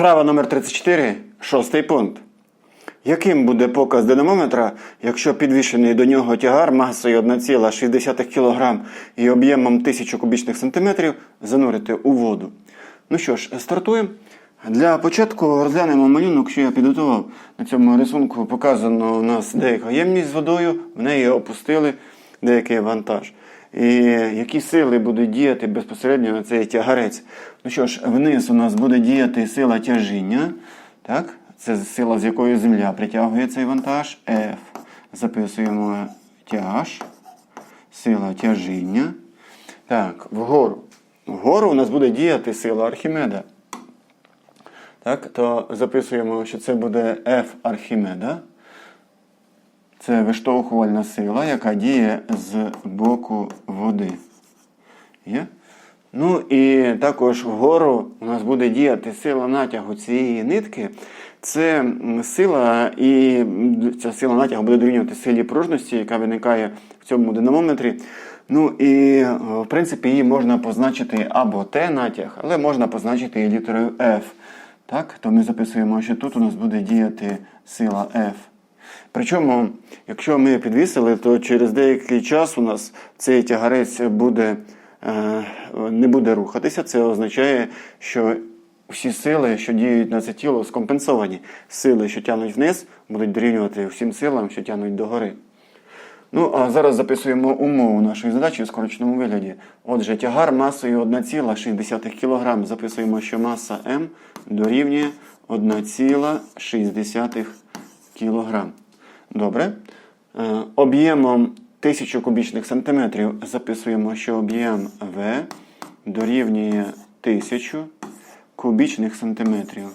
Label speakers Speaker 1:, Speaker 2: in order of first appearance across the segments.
Speaker 1: Вправа номер 34, шостий пункт. Яким буде показ динамометра, якщо підвішений до нього тягар масою 1,6 кг і об'ємом 1000 кубічних сантиметрів занурити у воду? Ну що ж, стартуємо. Для початку розглянемо малюнок, що я підготував. На цьому рисунку показано у нас деяка ємність з водою, в неї опустили деякий вантаж. І які сили будуть діяти безпосередньо на цей тягарець? Ну що ж, вниз у нас буде діяти сила тяжіння. Так? Це сила, з якої земля притягує цей вантаж. F. Записуємо тяж. Сила тяжіння. Так, вгору. Вгору у нас буде діяти сила Архімеда. Так, то записуємо, що це буде F Архімеда. Це виштовхувальна сила, яка діє з боку води. Є? Ну і також вгору у нас буде діяти сила натягу цієї нитки. Це сила, і ця сила натягу буде дорівнювати силі пружності, яка виникає в цьому динамометрі. Ну і в принципі її можна позначити або Т натяг, але можна позначити і літерою F. Так, то ми записуємо, що тут у нас буде діяти сила F. Причому, якщо ми підвісили, то через деякий час у нас цей тягарець буде, е, не буде рухатися. Це означає, що всі сили, що діють на це тіло, скомпенсовані. Сили, що тягнуть вниз, будуть дорівнювати всім силам, що тягнуть догори. Ну, а зараз записуємо умову нашої задачі в скороченому вигляді. Отже, тягар масою 1,6 кг. Записуємо, що маса М дорівнює 1,6 кг. Добре. Е, Об'ємом 1000 кубічних сантиметрів записуємо, що об'єм В дорівнює 1000 кубічних сантиметрів.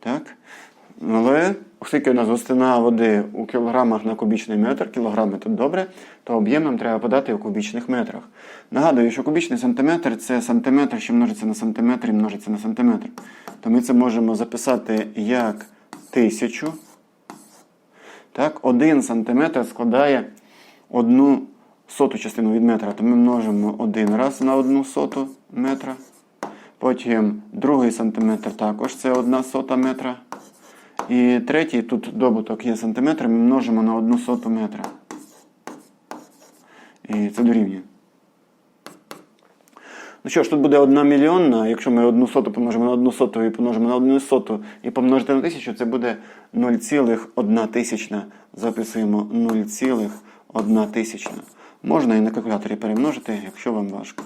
Speaker 1: Так? Але оскільки у нас густина води у кілограмах на кубічний метр, кілограми тут добре, то об'єм нам треба подати у кубічних метрах. Нагадую, що кубічний сантиметр це сантиметр, що множиться на сантиметр і множиться на сантиметр. То ми це можемо записати як тисячу. Так, один сантиметр складає одну соту частину від метра. То ми множимо один раз на одну соту метра. Потім другий сантиметр також це одна сота метра. І третій, тут добуток є сантиметр, ми множимо на одну соту метра. І це дорівнює. Ну що ж, тут буде одна мільйонна. Якщо ми одну соту помножимо на одну соту і помножимо на одну соту і помножити на тисячу, це буде 0,1 тисячна. Записуємо 0,1 тисячна. Можна і на калькуляторі перемножити, якщо вам важко.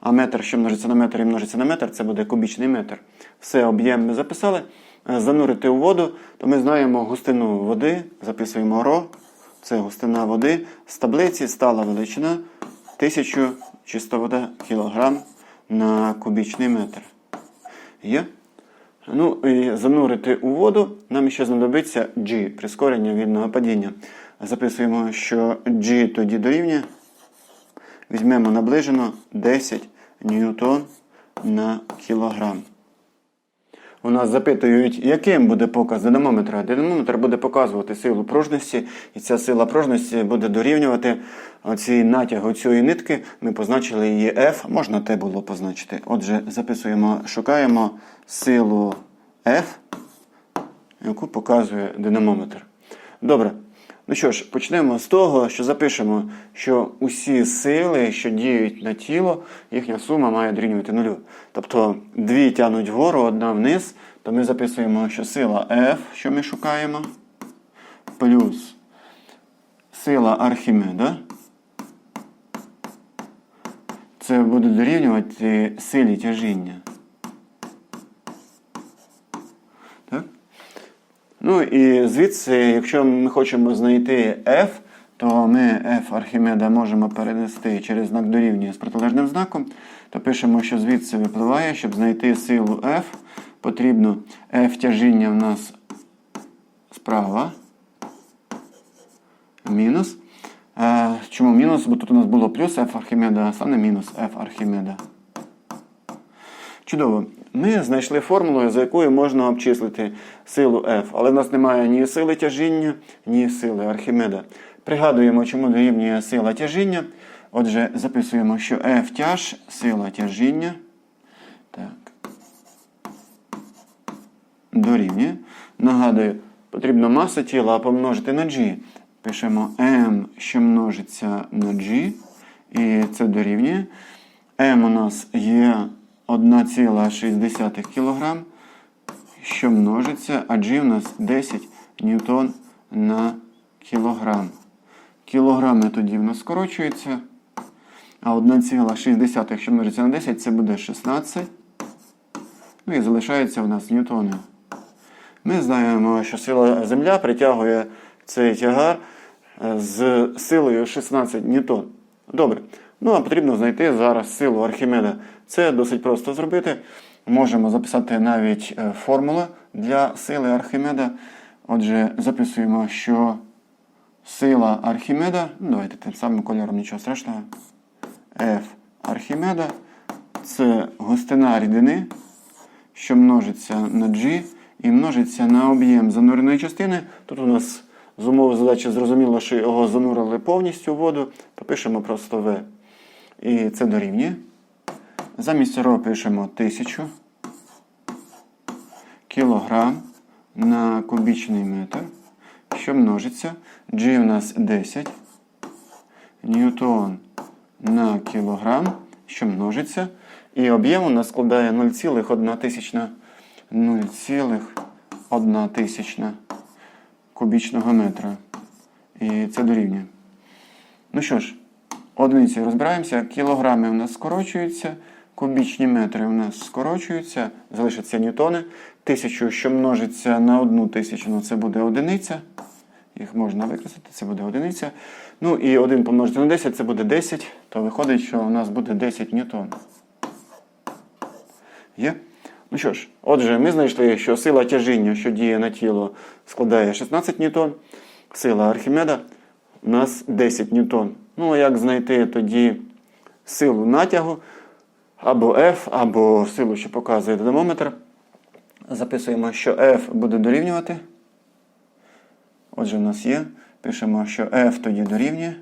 Speaker 1: А метр, що множиться на метр і множиться на метр, це буде кубічний метр. Все, об'єм ми записали. Е, Занурити у воду, то ми знаємо густину води, записуємо ро, це густина води. З таблиці стала величина 1000 чиста вода кілограм на кубічний метр. Є? Ну і занурити у воду нам ще знадобиться G, прискорення вільного падіння. Записуємо, що G тоді дорівнює. Візьмемо наближено 10 ньютон на кілограм. У нас запитують, яким буде показ динамометра. Динамометр буде показувати силу пружності, і ця сила пружності буде дорівнювати оцій натягу цієї нитки. Ми позначили її F, можна T було позначити. Отже, записуємо, шукаємо силу F, яку показує динамометр. Добре. Ну що ж, почнемо з того, що запишемо, що усі сили, що діють на тіло, їхня сума має дорівнювати нулю. Тобто дві тягнуть вгору, одна вниз, то ми записуємо, що сила F, що ми шукаємо, плюс сила Архімеда. Це буде дорівнювати силі тяжіння. Ну і звідси, якщо ми хочемо знайти F, то ми F Архімеда можемо перенести через знак дорівнює з протилежним знаком, то пишемо, що звідси випливає, щоб знайти силу F, потрібно F тяжіння в нас справа. Мінус. Е, Чому мінус? Бо тут у нас було плюс F Архімеда, а стане мінус F Архімеда. Чудово. Ми знайшли формулу, за якою можна обчислити силу F, але в нас немає ні сили тяжіння, ні сили Архімеда. Пригадуємо, чому дорівнює сила тяжіння. Отже, записуємо, що F тяж, сила тяжіння. Так. дорівнює. Нагадую, потрібно масу тіла помножити на G. Пишемо M, що множиться на G. І це дорівнює. M у нас є 1,6 кг, що множиться, а G у нас 10 ньютон на кілограм. Кілограми тоді в нас скорочуються. А 1,6, якщо множиться на 10, це буде 16. Ну і залишається в нас ньютони. Ми знаємо, що сила Земля притягує цей тягар е, з силою 16 ньютон. Добре. Ну, а потрібно знайти зараз силу Архімеда. Це досить просто зробити. Можемо записати навіть е, формулу для сили Архімеда. Отже, записуємо, що сила Архімеда, ну, давайте тим самим кольором нічого страшного. F Архімеда це густина рідини, що множиться на G і множиться на об'єм зануреної частини. Тут у нас з умови задачі зрозуміло, що його занурили повністю в воду, то пишемо просто V. І це дорівнює. Замість ро пишемо 1000 кілограм на кубічний метр, що множиться. G у нас 10 ньютон на кілограм, що множиться. І об'єм у нас складає 0,1 тисячна 0,1 тисячна кубічного метра. І це дорівнює. Ну що ж, одиниці розбираємося. Кілограми у нас скорочуються, кубічні метри у нас скорочуються, залишаться ньютони. Тисячу, що множиться на одну тисячу, ну це буде одиниця. Їх можна використати, це буде одиниця. Ну і 1 помножити на 10, це буде 10, то виходить, що у нас буде 10 ньютон. Є? Ну що ж, отже, ми знайшли, що сила тяжіння, що діє на тіло, складає 16 ньютон. Сила Архімеда у нас 10 ньютон. Ну, а як знайти тоді силу натягу, або F, або силу, що показує динамометр. Записуємо, що F буде дорівнювати. Отже, у нас є. Пишемо, що F тоді дорівнює.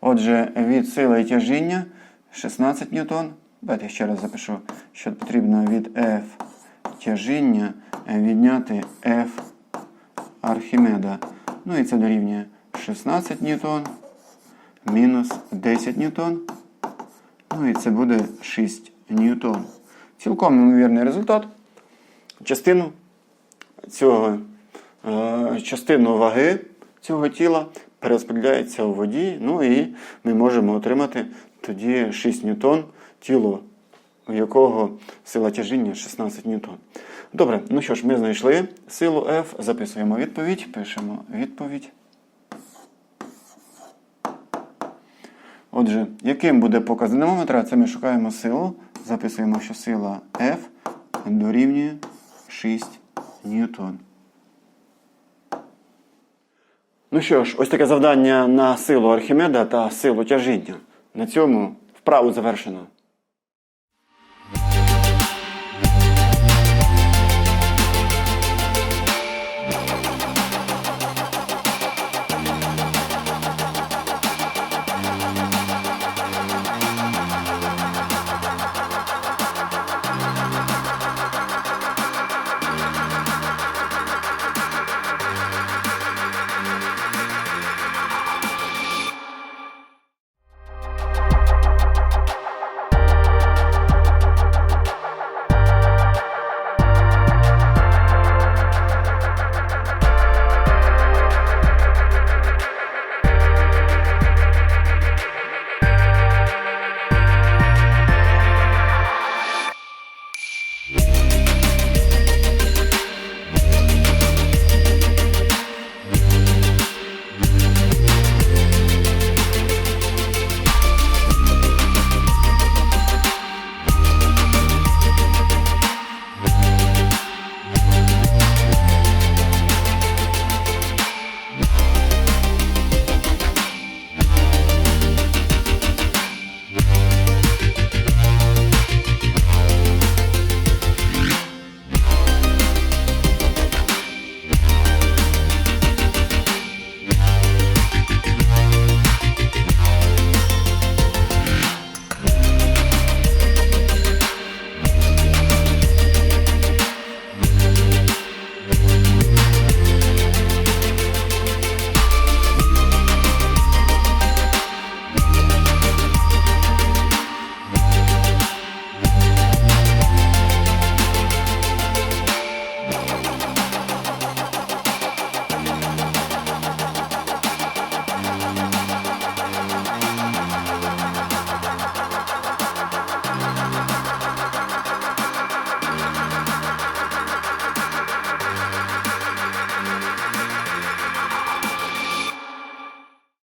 Speaker 1: Отже, від сили тяжіння 16 ньютон. Давайте я ще раз запишу, що потрібно від F тяжіння відняти F Архімеда. Ну і це дорівнює 16 ньютон мінус 10 ньютон. Ну і це буде 6 ньютон. Цілком ймовірний результат. Частину цього, е, частину ваги цього тіла перерозподіляється у воді. Ну і ми можемо отримати тоді 6 ньютон тіло, у якого сила тяжіння 16 ньютон. Добре, ну що ж, ми знайшли силу F, записуємо відповідь, пишемо відповідь. Отже, яким буде показ динамометра? Це ми шукаємо силу. Записуємо, що сила F дорівнює 6 ньютон. Ну що ж, ось таке завдання на силу Архімеда та силу тяжіння. На цьому вправу завершено.